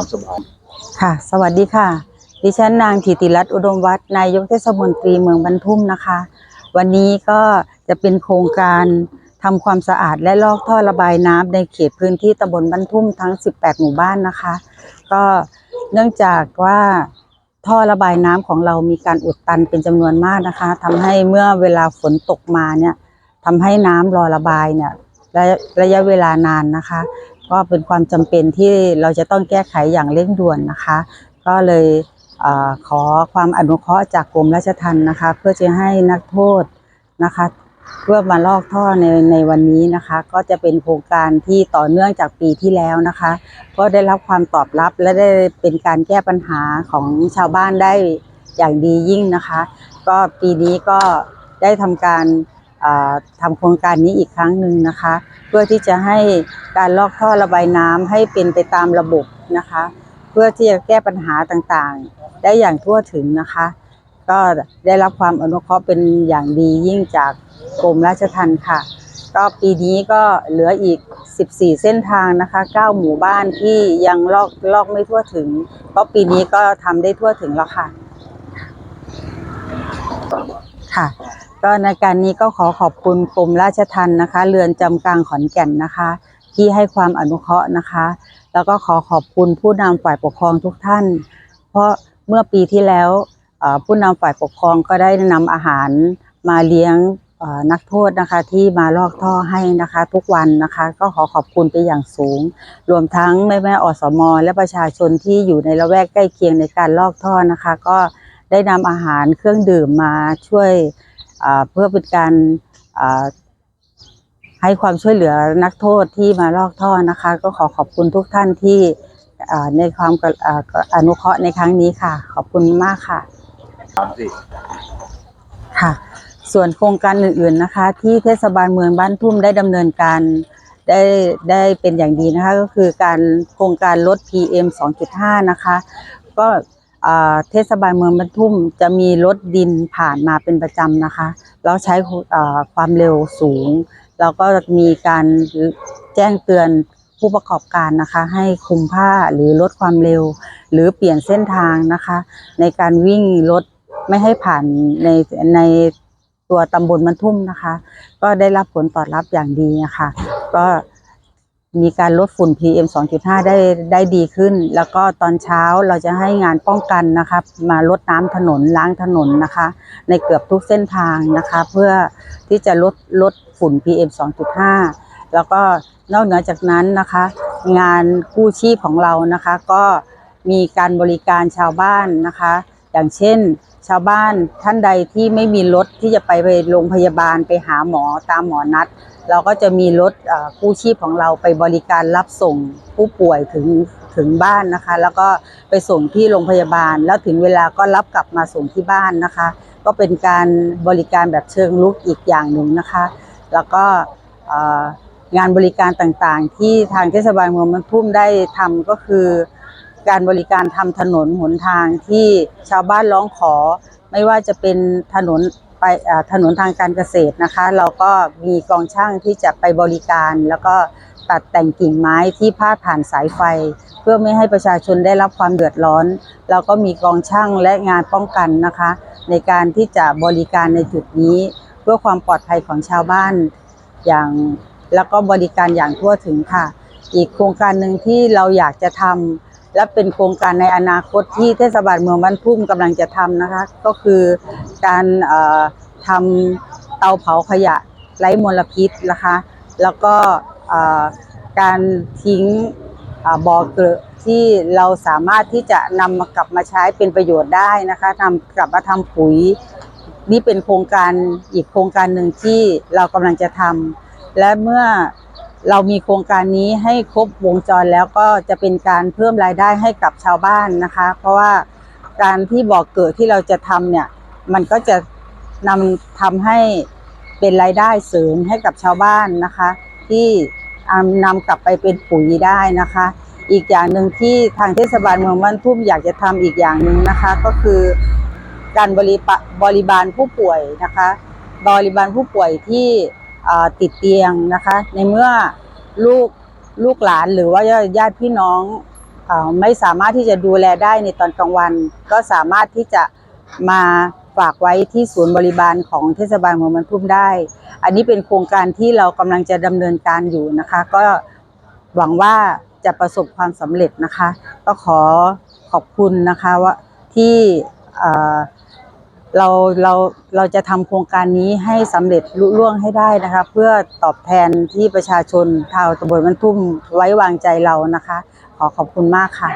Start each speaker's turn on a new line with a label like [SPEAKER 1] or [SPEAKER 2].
[SPEAKER 1] ามสบาย
[SPEAKER 2] ค่ะ สวัสดีค่ะ ดิฉันนางถิติรัตน์อุดมวัฒน์นายกเทศมนตรีเมืองบรรทุ่มนะคะ วันนี้ก็จะเป็นโครงการทำความสะอาดและลอกท่อระบายน้ำในเขตพื้นที่ตำบลบรรทุ่มทั้ง 18 หมู่บ้านนะคะ ก็เนื่องจากว่าท่อระบายน้ำของเรามีการอุดตันเป็นจำนวนมากนะคะทำให้เมื่อเวลาฝนตกมาเนี่ยทำให้น้ำรอระบายเนี่ยระระยะเวลานานนะคะ ก็เป็นความจำเป็นที่เราจะต้องแก้ไขอย่างเร่งด่วนนะคะ ก็เลยเออขอความอนุเคราะห์จากกรมราชทัณฑ์นะคะ เพื่อจะให้นักโทษนะคะเพื่อมาลอกท่อในในวันนี้นะคะ ก็จะเป็นโครงการที่ต่อเนื่องจากปีที่แล้วนะคะ ก็ได้รับความตอบรับและได้เป็นการแก้ปัญหาของชาวบ้านได้อย่างดียิ่งนะคะ ก็ปีนี้ก็ได้ทำการ ทำโครงการนี้อีกครั้งหนึ่งนะคะ เพื่อที่จะให้การลอกท่อระบายน้ำให้เป็นไปตามระบบนะคะ เพื่อที่จะแก้ปัญหาต่างๆ ได้อย่างทั่วถึงนะคะ ก็ได้รับความอนุเคราะห์เป็นอย่างดียิ่งจากกรมราชทัณฑ์ค่ะ ก็ปีนี้ก็เหลืออีก 14 เส้นทางนะคะ 9 หมู่บ้านที่ยังลอกลอกไม่ทั่วถึง ก็ปีนี้ก็ทำได้ทั่วถึงแล้วค่ะค่ะ ก็ในการนี้ก็ขอขอบคุณกรมราชทัณฑ์นะคะ เรือนจำกลางขอนแก่นนะคะ ที่ให้ความอนุเคราะห์นะคะ แล้วก็ขอขอบคุณผู้นำฝ่ายปกครองทุกท่าน เพราะเมื่อปีที่แล้วผู้นำฝ่ายปกครองก็ได้นำอาหารมาเลี้ยงนักโทษนะคะที่มาลอกท่อให้นะคะทุกวันนะคะ ก็ขอขอบคุณไปอย่างสูง รวมทั้งแม่แม่อสม และประชาชนที่อยู่ในละแวกใกล้เคียงในการลอกท่อนะคะ ก็ได้นำอาหารเครื่องดื่มมาช่วย เพื่อเป็นการอ่าให้ความช่วยเหลือนักโทษที่มาลอกท่อนะคะ ก็ขอขอบคุณทุกท่านที่อ่าในความกระอ่าอนุเคราะห์ในครั้งนี้ค่ะ ขอบคุณมากค่ะ
[SPEAKER 1] สามสิ
[SPEAKER 2] ค่ะ ส่วนโครงการอื่นๆนะคะ ที่เทศบาลเมืองบ้านทุ่มได้ดำเนินการได้ได้เป็นอย่างดีนะคะ ก็คือการโครงการลด PM 2.5 นะคะ ก็อ่า เทศบาลเมืองบ้านทุ่มจะมีรถดินผ่านมาเป็นประจำนะคะ แล้วใช้ความเร็วสูง แล้วก็มีการแจ้งเตือนผู้ประกอบการนะคะ ให้คุมผ้าหรือลดความเร็ว หรือเปลี่ยนเส้นทางนะคะ ในการวิ่งรถไม่ให้ผ่านในในตัวตำบลมันทุ่มนะคะ ก็ได้รับผลตอบรับอย่างดีนะคะก็ มีการลดฝุ่น PM 2.5 ได้ได้ดีขึ้น แล้วก็ตอนเช้าเราจะให้งานป้องกันนะคะมาลดน้ำถนนล้างถนนนะคะ ในเกือบทุกเส้นทางนะคะ เพื่อที่จะลดลดฝุ่น PM 2.5 แล้วก็นอกเหนือจากนั้นนะคะ งานกู้ชีพของเรานะคะ ก็มีการบริการชาวบ้านนะคะ อย่างเช่น ชาวบ้านท่านใดที่ไม่มีรถที่จะไปไปโรงพยาบาลไปหาหมอตามหมอนัด เราก็จะมีรถกู้ชีพของเราไปบริการรับส่งผู้ป่วยถึงถึงบ้านนะคะ แล้วก็ไปส่งที่โรงพยาบาล แล้วถึงเวลาก็รับกลับมาส่งที่บ้านนะคะ ก็เป็นการบริการแบบเชิงลุกอีกอย่างหนึ่งนะคะ แล้วก็งานบริการต่างๆ ที่ทางเทศบาลเมืองมันทุ่มได้ทำก็คือ การบริการทำถนนหนทางที่ชาวบ้านร้องขอ ไม่ว่าจะเป็นถนนไปถนนทางการเกษตรนะคะ เราก็มีกองช่างที่จะไปบริการ แล้วก็ตัดแต่งกิ่งไม้ที่พาดผ่านสายไฟ เพื่อไม่ให้ประชาชนได้รับความเดือดร้อน เราก็มีกองช่างและงานป้องกันนะคะ ในการที่จะบริการในจุดนี้ เพื่อความปลอดภัยของชาวบ้านอย่างแล้วก็บริการอย่างทั่วถึงค่ะ อีกโครงการหนึ่งที่เราอยากจะทำ และเป็นโครงการในอนาคตที่เทศบาลเมืองบ้านทุ่มกำลังจะทำนะคะ ก็คือการทำเตาเผาขยะไร้มลพิษนะคะ แล้วก็การทิ้งอ่อบ่อเกลือที่เราสามารถที่จะนำกลับมาใช้เป็นประโยชน์ได้นะคะนำกลับมาทำปุ๋ย นี่เป็นโครงการอีกโครงการหนึ่งที่เรากำลังจะทำและเมื่อ เรามีโครงการนี้ให้ครบวงจรแล้วก็จะเป็นการเพิ่มรายได้ให้กับชาวบ้านนะคะ เพราะว่าการที่บ่อเกิดที่เราจะทำเนี่ย มันก็จะนำทำให้เป็นรายได้เสริมให้กับชาวบ้านนะคะ ที่นำกลับไปเป็นปุ๋ยได้นะคะ อีกอย่างหนึ่งที่ทางเทศบาลเมืองบ้านทุ่มอยากจะทำอีกอย่างหนึ่งนะคะ ก็คือการบริบาลผู้ป่วยนะคะ บริบาลผู้ป่วยที่ ติดเตียงนะคะ ในเมื่อลูกลูกหลานหรือว่าญาติพี่น้องอไม่สามารถที่จะดูแลได้ในตอนกลางวัน ก็สามารถที่จะมาฝากไว้ที่ศูนย์บริบาลของเทศบาลเมืองบรรทุมได้ อันนี้เป็นโครงการที่เรากำลังจะดำเนินการอยู่นะคะ ก็หวังว่าจะประสบความสำเร็จนะคะ ก็ขอขอบคุณนะคะว่าที่ เราเราเราจะทำโครงการนี้ให้สำเร็จลุล่วงให้ได้นะคะ เพื่อตอบแทนที่ประชาชนชาวตำบลบรรทุ่มไว้วางใจเรานะคะ ขอขอบคุณมากค่ะ